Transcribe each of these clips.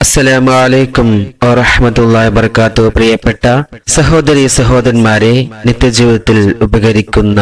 അസ്സലാമു അലൈക്കും വറഹ്മത്തുള്ളാഹി വബറകാതുഹു. പ്രിയപ്പെട്ട സഹോദരി സഹോദരന്മാരെ നിത്യജീവിതത്തിൽ ഉപകരിക്കുന്ന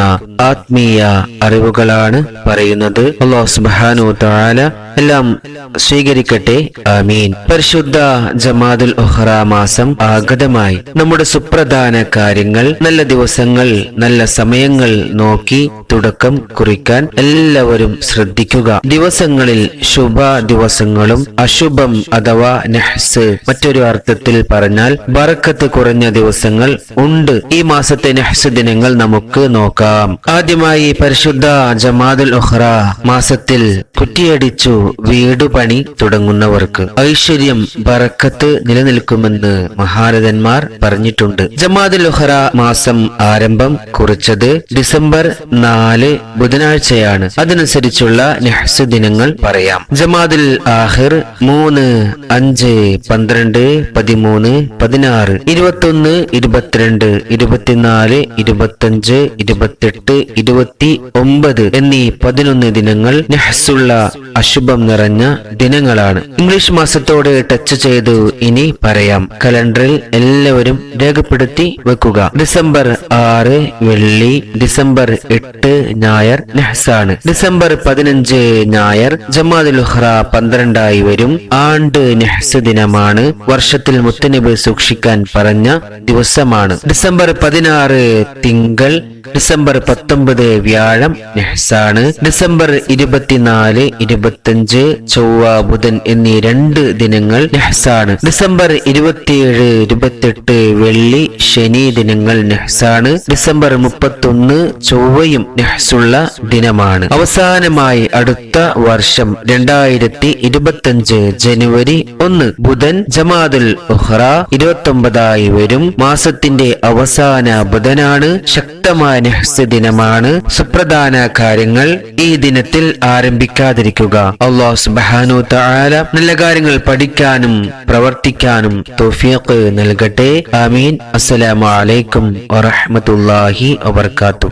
ആത്മീയ അറിവുകളാണ് പറയുന്നത്. അള്ളാഹു സുബാനു തആല എല്ലാം സ്വീകരിക്കട്ടെ. ആമീൻ. പരിശുദ്ധ ജമാദുൽ ഒഹ്റ മാസം ആഗതമായി. നമ്മുടെ സുപ്രധാന കാര്യങ്ങൾ നല്ല ദിവസങ്ങൾ നല്ല സമയങ്ങൾ നോക്കി തുടക്കം കുറിക്കാൻ എല്ലാവരും ശ്രദ്ധിക്കുക. ദിവസങ്ങളിൽ ശുഭ ദിവസങ്ങളും അശുഭം അഥവാ നെഹ്സ്. മറ്റൊരു അർത്ഥത്തിൽ പറഞ്ഞാൽ ബറക്കത്ത് കുറഞ്ഞ ദിവസങ്ങൾ ഉണ്ട്. ഈ മാസത്തെ നെഹ്സ് ദിനങ്ങൾ നമുക്ക് നോക്കാം. ആദ്യമായി പരിശുദ്ധ ജമാദുൽ ഒഹ്റ മാസത്തിൽ കുറ്റിയടിച്ചു വീട് പണി തുടങ്ങുന്നവർക്ക് ഐശ്വര്യം ബറക്കത്ത് നിലനിൽക്കുമെന്ന് മഹാരഥന്മാർ പറഞ്ഞിട്ടുണ്ട്. ജമാദുൽ ലൊഹറ മാസം ആരംഭം കുറിച്ചത് ഡിസംബർ നാല് ബുധനാഴ്ചയാണ്. അതനുസരിച്ചുള്ള നെഹ്സ് ദിനങ്ങൾ പറയാം. ജമാദുൽ ആഹിർ മൂന്ന് അഞ്ച് പന്ത്രണ്ട് പതിമൂന്ന് പതിനാറ് ഇരുപത്തൊന്ന് ഇരുപത്തിരണ്ട് ഇരുപത്തിനാല് ഇരുപത്തഞ്ച് ഇരുപത്തെട്ട് ഇരുപത്തി ഒമ്പത് എന്നീ പതിനൊന്ന് ദിനങ്ങൾ നെഹ്സുള്ള അശുഭം നിറഞ്ഞ ദിനങ്ങളാണ്. ഇംഗ്ലീഷ് മാസത്തോട് ടച്ച് ചെയ്തു ഇനി പറയാം. കലണ്ടറിൽ എല്ലാവരും രേഖപ്പെടുത്തി വെക്കുക. ഡിസംബർ ആറ് വെള്ളി ഡിസംബർ എട്ട് ഞായർ നെഹ്സാണ്. ഡിസംബർ പതിനഞ്ച് ഞായർ ജമാദുൽ ഉഹ്റ പന്ത്രണ്ടായി വരും. ആണ്ട് നെഹ്സ് ദിനമാണ്. വർഷത്തിൽ മുത്തനബി സൂക്ഷിക്കാൻ പറഞ്ഞ ദിവസമാണ്. ഡിസംബർ പതിനാറ് തിങ്കൾ ഡിസംബർ പത്തൊമ്പത് വ്യാഴം നെഹ്സാണ്. ഡിസംബർ ഇരുപത്തിനാല് ഇരുപത്തിയഞ്ച് ചൊവ്വ ബുധൻ എന്നീ രണ്ട് ദിനങ്ങൾ നെഹ്സാണ്. ഡിസംബർ ഇരുപത്തിയേഴ് ഇരുപത്തെട്ട് വെള്ളി ശനി ദിനങ്ങൾ നെഹ്സാണ്. ഡിസംബർ മുപ്പത്തൊന്ന് ചൊവ്വയും നെഹ്സുള്ള ദിനമാണ്. അവസാനമായി അടുത്ത വർഷം രണ്ടായിരത്തി ഇരുപത്തിയഞ്ച് ജനുവരി ഒന്ന് ബുധൻ ജമാദുൽ ഉഹ്റ ഇരുപത്തി വരും. മാസത്തിന്റെ അവസാന ബുധനാണ് നെഹ്സ് ദിനമാണ്. സുപ്രധാന കാര്യങ്ങൾ ഈ ദിനത്തിൽ ആരംഭിക്കാതിരിക്കുക. അള്ളാഹു സുബാനു തആല നല്ല കാര്യങ്ങൾ പഠിക്കാനും പ്രവർത്തിക്കാനും തോഫിയക്ക് നൽകട്ടെ. ആമീൻ. അസ്സലാമു അലൈക്കും വറഹ്മത്തുള്ളാഹി വബർക്കാത്തു.